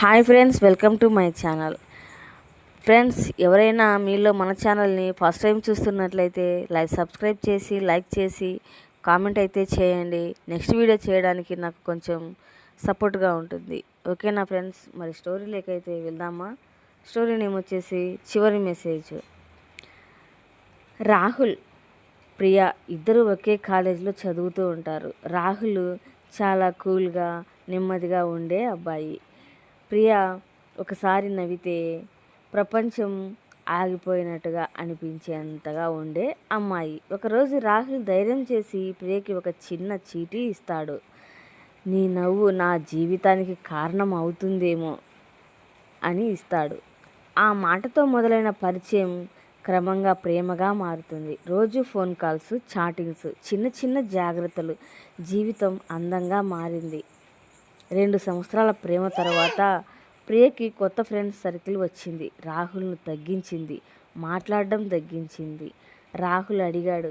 Hi friends welcome to my channel. Friends ఎవరైనా మీలో మన ఛానల్ని ఫస్ట్ టైం చూస్తున్నట్లయితే లైక్ సబ్స్క్రైబ్ చేసి లైక్ చేసి కామెంట్ అయితే చేయండి. నెక్స్ట్ వీడియో చేయడానికి నాకు కొంచెం సపోర్ట్గా ఉంటుంది. ఓకేనా ఫ్రెండ్స్? మరి స్టోరీ అయితే వెళ్దామా? స్టోరీ నేమ్ వచ్చేసి చివరి మెసేజ్. రాహుల్ ప్రియా ఇద్దరు ఒకే కాలేజీలో చదువుతూ ఉంటారు. రాహుల్ చాలా కూల్గా నెమ్మదిగా ఉండే అబ్బాయి. ప్రియ ఒకసారి నవ్వితే ప్రపంచం ఆగిపోయినట్టుగా అనిపించేంతగా ఉండే అమ్మాయి. ఒకరోజు రాహుల్ ధైర్యం చేసి ప్రియకి ఒక చిన్న చీటీ ఇస్తాడు. నీ నవ్వు నా జీవితానికి కారణం అవుతుందేమో అని ఇస్తాడు. ఆ మాటతో మొదలైన పరిచయం క్రమంగా ప్రేమగా మారుతుంది. రోజు ఫోన్ కాల్స్ చాటింగ్స్ చిన్న చిన్న జాగ్రత్తలు జీవితం అందంగా మారింది. రెండు సంవత్సరాల ప్రేమ తర్వాత ప్రియకి కొత్త ఫ్రెండ్స్ సర్కిల్ వచ్చింది. రాహుల్ను తగ్గించింది. మాట్లాడడం తగ్గించింది. రాహుల్ అడిగాడు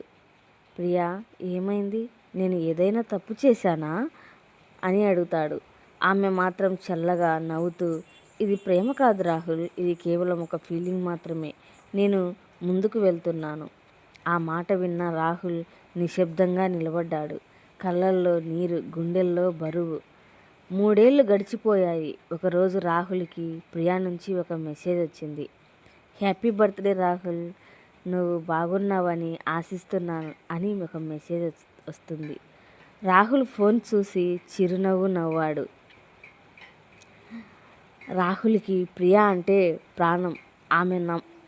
ప్రియా ఏమైంది? నేను ఏదైనా తప్పు చేశానా? అని అడుగుతాడు. ఆమె మాత్రం చల్లగా నవ్వుతూ ఇది ప్రేమ కాదు రాహుల్. ఇది కేవలం ఒక ఫీలింగ్ మాత్రమే. నేను ముందుకు వెళ్తున్నాను. ఆ మాట విన్న రాహుల్ నిశ్శబ్దంగా నిలబడ్డాడు. కళ్ళల్లో నీరు గుండెల్లో బరువు. మూడేళ్ళు గడిచిపోయాయి. ఒకరోజు రాహుల్కి ప్రియా నుంచి ఒక మెసేజ్ వచ్చింది. హ్యాపీ బర్త్డే రాహుల్ నువ్వు బాగున్నావని ఆశిస్తున్నాను అని ఒక మెసేజ్ వస్తుంది. రాహుల్ ఫోన్ చూసి చిరునవ్వు నవ్వాడు. రాహుల్కి ప్రియా అంటే ప్రాణం. ఆమె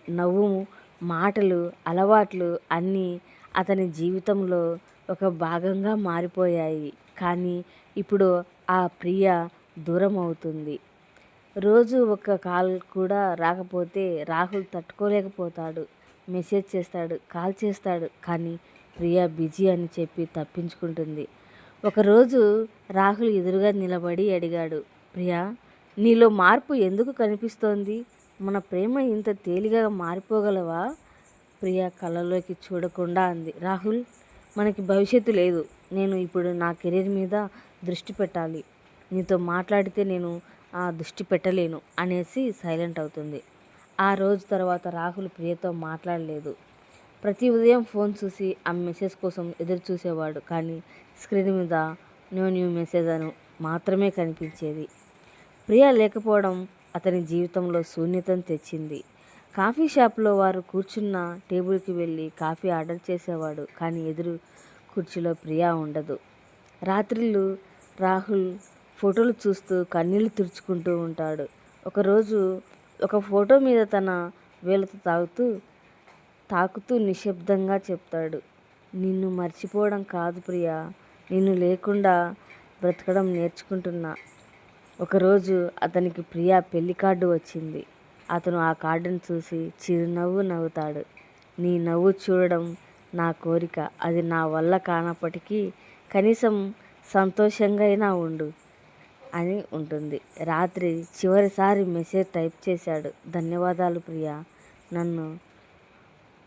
నవ్వు మాటలు అలవాట్లు అన్నీ అతని జీవితంలో ఒక భాగంగా మారిపోయాయి. కానీ ఇప్పుడు ఆ ప్రియ దూరం అవుతుంది రోజు ఒక కాల్ కూడా రాకపోతే రాహుల్ తట్టుకోలేకపోతాడు. మెసేజ్ చేస్తాడు కాల్ చేస్తాడు. కానీ ప్రియ బిజీ అని చెప్పి తప్పించుకుంటుంది. ఒకరోజు రాహుల్ ఎదురుగా నిలబడి అడిగాడు ప్రియా నీలో మార్పు ఎందుకు కనిపిస్తోంది? మన ప్రేమ ఇంత తేలిగా మారిపోగలవా? ప్రియ కళ్ళలోకి చూడకుండా అంది రాహుల్ మనకి భవిష్యత్తు లేదు. నేను ఇప్పుడు నా కెరీర్ మీద దృష్టి పెట్టాలి. నీతో మాట్లాడితే నేను ఆ దృష్టి పెట్టలేను అనేసి సైలెంట్ అవుతుంది. ఆ రోజు తర్వాత రాహుల్ ప్రియతో మాట్లాడలేదు. ప్రతి ఉదయం ఫోన్ చూసి ఆ మెసేజ్ కోసం ఎదురు చూసేవాడు కానీ స్క్రీన్ మీద న్యూ న్యూ మెసేజ్ అని మాత్రమే కనిపించేది. ప్రియ లేకపోవడం అతని జీవితంలో శూన్యతను తెచ్చింది. కాఫీ షాప్లో వారు కూర్చున్న టేబుల్కి వెళ్ళి కాఫీ ఆర్డర్ చేసేవాడు కానీ ఎదురు కుర్చీలో ప్రియా ఉండదు. రాత్రిళ్ళు రాహుల్ ఫోటోలు చూస్తూ కన్నీళ్ళు తుడుచుకుంటూ ఉంటాడు. ఒకరోజు ఒక ఫోటో మీద తన వేలతో తాగుతూ తాకుతూ నిశ్శబ్దంగా చెప్తాడు. నిన్ను మర్చిపోవడం కాదు ప్రియా. నిన్ను లేకుండా బ్రతకడం నేర్చుకుంటున్నా. ఒకరోజు అతనికి ప్రియా పెళ్ళి కార్డు వచ్చింది. అతను ఆ కార్డును చూసి చిరునవ్వు నవ్వుతాడు. నీ నవ్వు చూడడం నా కోరిక. అది నా వల్ల కానప్పటికీ కనీసం సంతోషంగా అయినా ఉండు అని ఉంటుంది. రాత్రి చివరిసారి మెసేజ్ టైప్ చేశాడు. ధన్యవాదాలు ప్రియా. నన్ను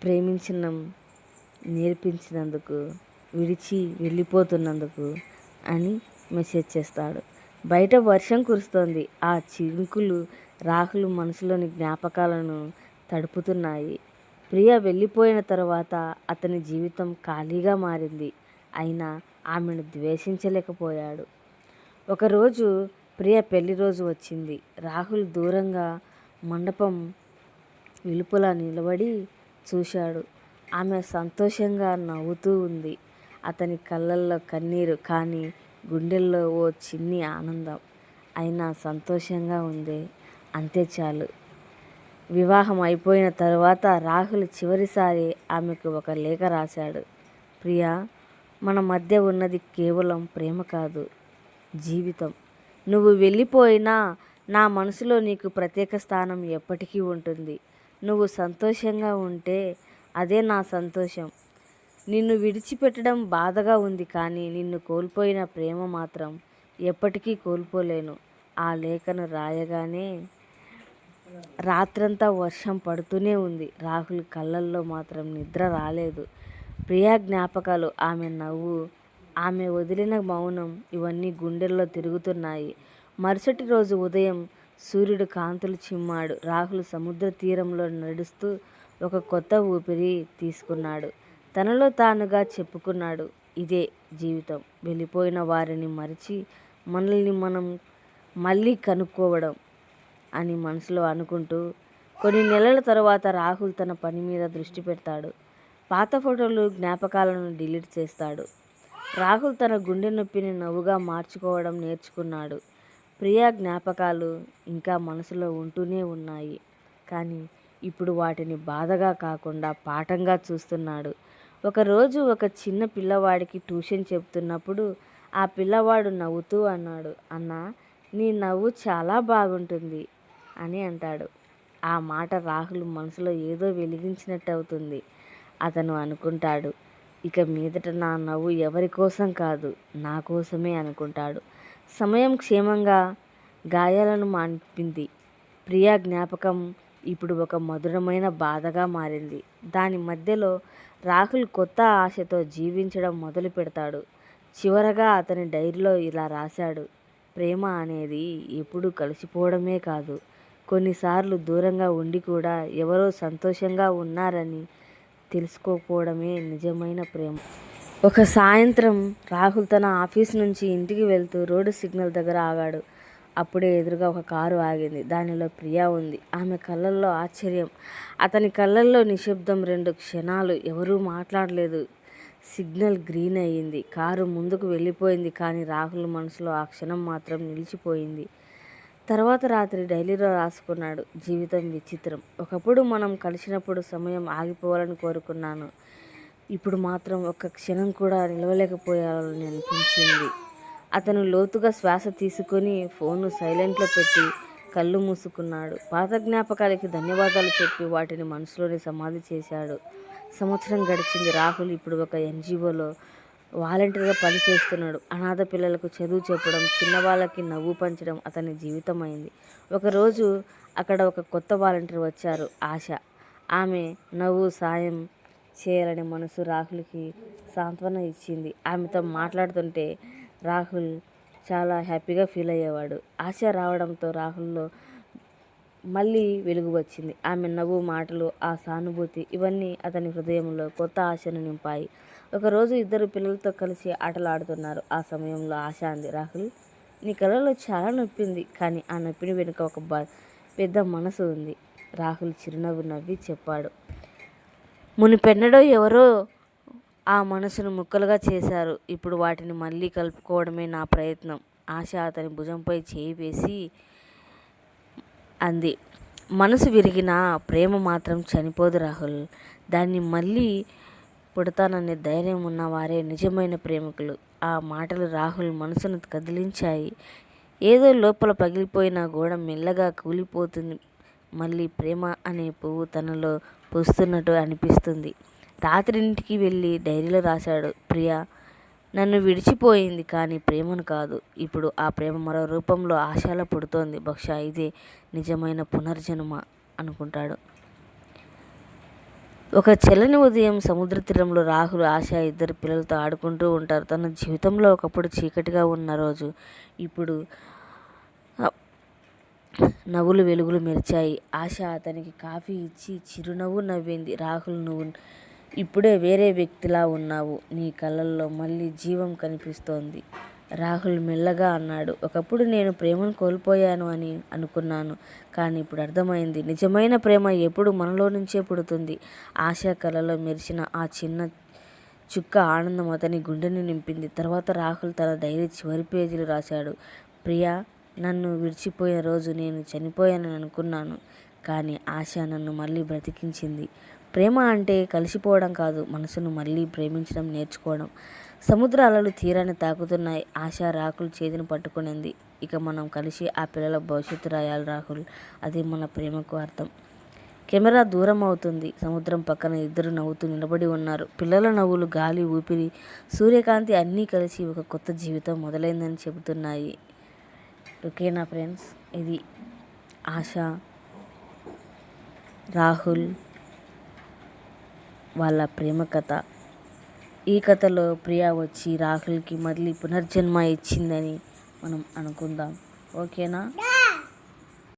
ప్రేమించిన నేర్పించినందుకు విడిచి వెళ్ళిపోతున్నందుకు అని మెసేజ్ చేస్తాడు. బయట వర్షం కురుస్తోంది. ఆ చినుకులు రాహులు మనసులోని జ్ఞాపకాలను తడుపుతున్నాయి. ప్రియ వెళ్ళిపోయిన తర్వాత అతని జీవితం ఖాళీగా మారింది. అయినా ఆమెను ద్వేషించలేకపోయాడు. ఒకరోజు ప్రియ పెళ్ళి రోజు వచ్చింది. రాహుల్ దూరంగా మండపం వెలుపల నిలబడి చూశాడు. ఆమె సంతోషంగా నవ్వుతూ ఉంది. అతని కళ్ళల్లో కన్నీరు కానీ గుండెల్లో ఓ చిన్ని ఆనందం అయినా సంతోషంగా ఉంది. అంతే చాలు. వివాహం అయిపోయిన తర్వాత రాహుల్ చివరిసారి ఆమెకు ఒక లేఖ రాశాడు. ప్రియా మన మధ్య ఉన్నది కేవలం ప్రేమ కాదు జీవితం. నువ్వు వెళ్ళిపోయినా నా మనసులో నీకు ప్రత్యేక స్థానం ఎప్పటికీ ఉంటుంది. నువ్వు సంతోషంగా ఉంటే అదే నా సంతోషం. నిన్ను విడిచిపెట్టడం బాధగా ఉంది కానీ నిన్ను కోల్పోయిన ప్రేమ మాత్రం ఎప్పటికీ కోల్పోలేను. ఆ లేఖను రాయగానే రాత్రంతా వర్షం పడుతూనే ఉంది. రాహుల్ కళ్ళల్లో మాత్రం నిద్ర రాలేదు. ప్రియా జ్ఞాపకాలు ఆమె నవ్వు ఆమె వదిలిన మౌనం ఇవన్నీ గుండెల్లో తిరుగుతున్నాయి. మరుసటి రోజు ఉదయం సూర్యుడు కాంతులు చిమ్మాడు. రాహుల్ సముద్ర తీరంలో నడుస్తూ ఒక కొత్త ఊపిరి తీసుకున్నాడు. తనలో తానుగా చెప్పుకున్నాడు ఇదే జీవితం. వెళ్ళిపోయిన వారిని మరిచి మనల్ని మనం మళ్ళీ కనుక్కోవడం అని మనసులో అనుకుంటూ కొన్ని నెలల తర్వాత రాహుల్ తన పని మీద దృష్టి పెడతాడు. పాత ఫోటోలు జ్ఞాపకాలను డిలీట్ చేస్తాడు. రాహుల్ తన గుండె నొప్పిని నవ్వుగా మార్చుకోవడం నేర్చుకున్నాడు. ప్రియా జ్ఞాపకాలు ఇంకా మనసులో ఉంటూనే ఉన్నాయి. కానీ ఇప్పుడు వాటిని బాధగా కాకుండా పాఠంగా చూస్తున్నాడు. ఒకరోజు ఒక చిన్న పిల్లవాడికి ట్యూషన్ చెప్తున్నప్పుడు ఆ పిల్లవాడు నవ్వుతూ అన్నాడు అన్నా నీ నవ్వు చాలా బాగుంటుంది అని అంటాడు. ఆ మాట రాహుల్ మనసులో ఏదో వెలిగించినట్టు అవుతుంది అతను అనుకుంటాడు. ఇక మీదట నా నవ్వు ఎవరి కోసం కాదు నా కోసమే అనుకుంటాడు. సమయం క్షేమంగా గాయాలను మాన్పింది. ప్రియా జ్ఞాపకం ఇప్పుడు ఒక మధురమైన బాధగా మారింది. దాని మధ్యలో రాహుల్ కొత్త ఆశతో జీవించడం మొదలు పెడతాడు. చివరగా అతని డైరీలో ఇలా రాశాడు. ప్రేమ అనేది ఎప్పుడు కలిసిపోవడమే కాదు కొన్నిసార్లు దూరంగా ఉండి కూడా ఎవరో సంతోషంగా ఉన్నారని తెలుసుకోకపోవడమే నిజమైన ప్రేమ. ఒక సాయంత్రం రాహుల్ తన ఆఫీస్ నుంచి ఇంటికి వెళ్తూ రోడ్డు సిగ్నల్ దగ్గర ఆగాడు. అప్పుడే ఎదురుగా ఒక కారు ఆగింది. దానిలో ప్రియా ఉంది. ఆమె కళ్ళల్లో ఆశ్చర్యం. అతని కళ్ళల్లో నిశ్శబ్దం. రెండు క్షణాలు ఎవరూ మాట్లాడలేదు. సిగ్నల్ గ్రీన్ అయ్యింది. కారు ముందుకు వెళ్ళిపోయింది కానీ రాహుల్ మనసులో ఆ క్షణం మాత్రం నిలిచిపోయింది. తర్వాత రాత్రి డైలీలో రాసుకున్నాడు. జీవితం విచిత్రం. ఒకప్పుడు మనం కలిసినప్పుడు సమయం ఆగిపోవాలని కోరుకున్నాను. ఇప్పుడు మాత్రం ఒక్క క్షణం కూడా నిలవలేకపోయాలని అనిపించింది. అతను లోతుగా శ్వాస తీసుకొని ఫోన్ను సైలెంట్లో పెట్టి కళ్ళు మూసుకున్నాడు. పాత జ్ఞాపకాలకి ధన్యవాదాలు చెప్పి వాటిని మనసులోనే సమాధి చేశాడు. సంవత్సరం గడిచింది. రాహుల్ ఇప్పుడు ఒక ఎన్జిఓలో వాలంటీర్గా పనిచేస్తున్నాడు అనాథ పిల్లలకు చదువు చెప్పడం చిన్నవాళ్ళకి నవ్వు పంచడం అతని జీవితం అయింది ఒకరోజు అక్కడ ఒక కొత్త వాలంటీర్ వచ్చారు ఆశ. ఆమె నవ్వు సాయం చేయాలని మనసు రాహుల్కి సాంత్వన ఇచ్చింది. ఆమెతో మాట్లాడుతుంటే రాహుల్ చాలా హ్యాపీగా ఫీల్ అయ్యేవాడు. ఆశ రావడంతో రాహుల్లో మళ్ళీ వెలుగు వచ్చింది. ఆమె నవ్వు మాటలు ఆ సానుభూతి ఇవన్నీ అతని హృదయంలో కొత్త ఆశను నింపాయి. ఒకరోజు ఇద్దరు పిల్లలతో కలిసి ఆటలాడుతున్నారు. ఆ సమయంలో ఆశ అంది రాహుల్ నీ కళ్ళలో చాలా నొప్పింది కానీ ఆ నొప్పిని వెనుక ఒక బ పెద్ద మనసు ఉంది. రాహుల్ చిరునవ్వు నవ్వి చెప్పాడు. మునిపెన్నడో ఎవరో ఆ మనసును ముక్కలుగా చేశారు. ఇప్పుడు వాటిని మళ్ళీ కలుపుకోవడమే నా ప్రయత్నం. ఆశ అతని భుజంపై చేయి వేసి అంది. మనసు విరిగిన ప్రేమ మాత్రం చనిపోదు రాహుల్. దాన్ని మళ్ళీ పుడతాననే ధైర్యం ఉన్నవారే నిజమైన ప్రేమికులు. ఆ మాటలు రాహుల్ మనసును కదిలించాయి. ఏదో లోపల పగిలిపోయిన గోడ మెల్లగా కూలిపోతుంది. మళ్ళీ ప్రేమ అనే పువ్వు తనలో పూస్తున్నట్టు అనిపిస్తుంది. రాత్రి ఇంటికి వెళ్ళి డైరీలో రాశాడు ప్రియా నన్ను విడిచిపోయింది కానీ ప్రేమను కాదు. ఇప్పుడు ఆ ప్రేమ మరో రూపంలో ఆశల పుడుతోంది. బహుశా ఇదే నిజమైన పునర్జన్మ అనుకుంటాడు. ఒక చల్లని ఉదయం సముద్ర తీరంలో రాహుల్ ఆశ ఇద్దరు పిల్లలతో ఆడుకుంటూ ఉంటారు. తన జీవితంలో ఒకప్పుడు చీకటిగా ఉన్న రోజు ఇప్పుడు నవ్వులు వెలుగులు మెరిచాయి. ఆశ అతనికి కాఫీ ఇచ్చి చిరునవ్వు నవ్వింది రాహుల్ నువ్వు. ఇప్పుడే వేరే వ్యక్తిలా ఉన్నావు. నీ కళ్ళల్లో మళ్ళీ జీవం కనిపిస్తోంది. రాహుల్ మెల్లగా అన్నాడు. ఒకప్పుడు నేను ప్రేమను కోల్పోయాను అని అనుకున్నాను. కానీ ఇప్పుడు అర్థమైంది. నిజమైన ప్రేమ ఎప్పుడు మనలో నుంచే పుడుతుంది. ఆశా కళలో మెరిసిన ఆ చిన్న చుక్క ఆనందం అతని గుండెని నింపింది. తర్వాత రాహుల్ తన డైరీ చివరి పేజీలు రాశాడు. ప్రియా నన్ను విడిచిపోయిన రోజు నేను చనిపోయానని అనుకున్నాను. కానీ ఆశ నన్ను మళ్ళీ బ్రతికించింది. ప్రేమ అంటే కలిసిపోవడం కాదు మనసును మళ్ళీ ప్రేమించడం నేర్చుకోవడం. సముద్ర అలలు తీరాన్ని తాకుతున్నాయి ఆశ రాకుల్ చేతిని పట్టుకునింది. ఇక మనం కలిసి ఆ పిల్లల భవిష్యత్తు రాయాలి రాహుల్. అది మన ప్రేమకు అర్థం. కెమెరా దూరం అవుతుంది. సముద్రం పక్కన ఇద్దరు నవ్వుతూ నిలబడి ఉన్నారు. పిల్లల నవ్వులు గాలి ఊపిరి సూర్యకాంతి అన్నీ కలిసి ఒక కొత్త జీవితం మొదలైందని చెబుతున్నాయి. ఓకేనా ఫ్రెండ్స్ ఇది ఆశ రాహుల్ వాళ్ళ ప్రేమ కథ. ఈ కథలో ప్రియా వచ్చి రాహుల్కి మళ్ళీ పునర్జన్మ ఇచ్చిందని మనం అనుకుందాం. ఓకేనా?